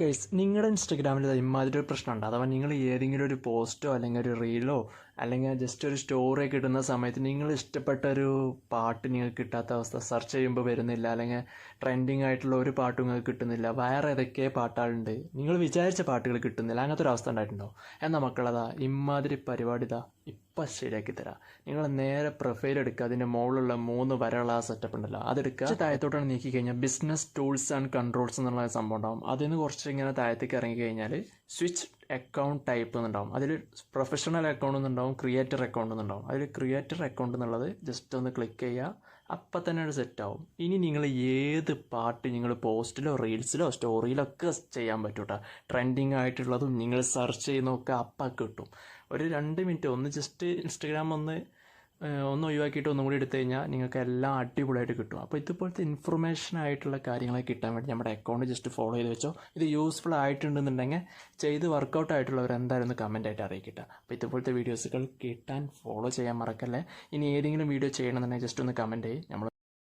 Guys നിങ്ങളുടെ ഇൻസ്റ്റഗ്രാമിൽ ഇമാതിരി ഒരു പ്രശ്നമുണ്ട്. അഥവാ നിങ്ങൾ ഏതെങ്കിലും ഒരു പോസ്റ്റോ അല്ലെങ്കിൽ ഒരു റീലോ അല്ലെങ്കിൽ ജസ്റ്റ് ഒരു സ്റ്റോറി ഒക്കെ ഇടുന്ന സമയത്ത് നിങ്ങൾ ഇഷ്ടപ്പെട്ട ഒരു പാട്ട് നിങ്ങൾക്ക് കിട്ടാത്ത അവസ്ഥ സെർച്ച് ചെയ്യുമ്പോൾ വരുന്നില്ല അല്ലെങ്കിൽ ട്രെൻഡിങ് ആയിട്ടുള്ള ഒരു പാട്ടും നിങ്ങൾക്ക് കിട്ടുന്നില്ല വേറെ ഏതൊക്കെ പാട്ടുകളുണ്ട് നിങ്ങൾ വിചാരിച്ച പാട്ടുകൾ കിട്ടുന്നില്ല അങ്ങനത്തെ ഒരു അവസ്ഥ ഉണ്ടായിട്ടുണ്ടോ? എന്നാൽ മക്കളതാ ഇമാതിരി പരിപാടി ഇതാ ഇപ്പം ശരിയാക്കി തരാം നിങ്ങൾ നേരെ പ്രൊഫൈൽ എടുക്കുക അതിന്റെ മുകളിലുള്ള മൂന്ന് വരയുള്ള ആ സെറ്റപ്പ് ഉണ്ടല്ലോ അതെടുക്കുക താഴത്തോട്ടാണ് നീക്കി കഴിഞ്ഞാൽ ബിസിനസ് ടൂൾസ് ആൻഡ് കൺട്രോൾസ് എന്നുള്ള സംഭവം ഉണ്ടാവും. അതിൽ നിന്ന് കുറച്ച് ഇങ്ങനെ താഴത്തേക്ക് ഇറങ്ങി കഴിഞ്ഞാൽ സ്വിച്ച് അക്കൗണ്ട് ടൈപ്പ് എന്നുണ്ടാവും. അതിൽ പ്രൊഫഷണൽ അക്കൗണ്ട് എന്നുണ്ടാവും ക്രിയേറ്റർ അക്കൗണ്ട് എന്നുണ്ടാവും. അതിൽ ക്രിയേറ്റർ അക്കൗണ്ട് എന്നുള്ളത് ജസ്റ്റ് ഒന്ന് ക്ലിക്ക് ചെയ്യുക അപ്പം തന്നെ അത് സെറ്റാവും ഇനി നിങ്ങൾ ഏത് പാട്ട് നിങ്ങൾ പോസ്റ്റിലോ റീൽസിലോ സ്റ്റോറിയിലോ ഒക്കെ ചെയ്യാൻ പറ്റും കേട്ടോ ട്രെൻഡിങ് ആയിട്ടുള്ളതും നിങ്ങൾ സെർച്ച് ചെയ്യുന്നതൊക്കെ അപ്പം കിട്ടും. ഒരു രണ്ട് മിനിറ്റ് ഒന്ന് ജസ്റ്റ് ഇൻസ്റ്റഗ്രാം ഒന്ന് ഒന്ന് ഒഴിവാക്കിയിട്ട് ഒന്നും കൂടി എടുത്തു കഴിഞ്ഞാൽ നിങ്ങൾക്ക് എല്ലാം അടിപൊളിയായിട്ട് കിട്ടും. അപ്പോൾ ഇതുപോലത്തെ ഇൻഫർമേഷൻ ആയിട്ടുള്ള കാര്യങ്ങളെ കിട്ടാൻ വേണ്ടി നമ്മുടെ അക്കൗണ്ട് ജസ്റ്റ് ഫോളോ ചെയ്ത് വെച്ചോ. ഇത് യൂസ്ഫുൾ ആയിട്ടുണ്ടെന്നുണ്ടെങ്കിൽ ചെയ്ത് വർക്കൗട്ട് ആയിട്ടുള്ളവർ എന്തായാലും ഒന്ന് കമന്റ് ആയിട്ട് അറിയിക്കട്ടെ. അപ്പോൾ ഇതുപോലത്തെ വീഡിയോസുകൾ കിട്ടാൻ ഫോളോ ചെയ്യാൻ മറക്കല്ലേ. ഇനി ഏതെങ്കിലും വീഡിയോ ചെയ്യണമെന്നുണ്ടെങ്കിൽ ജസ്റ്റ് ഒന്ന് കമന്റ് ചെയ്യും. നമ്മൾ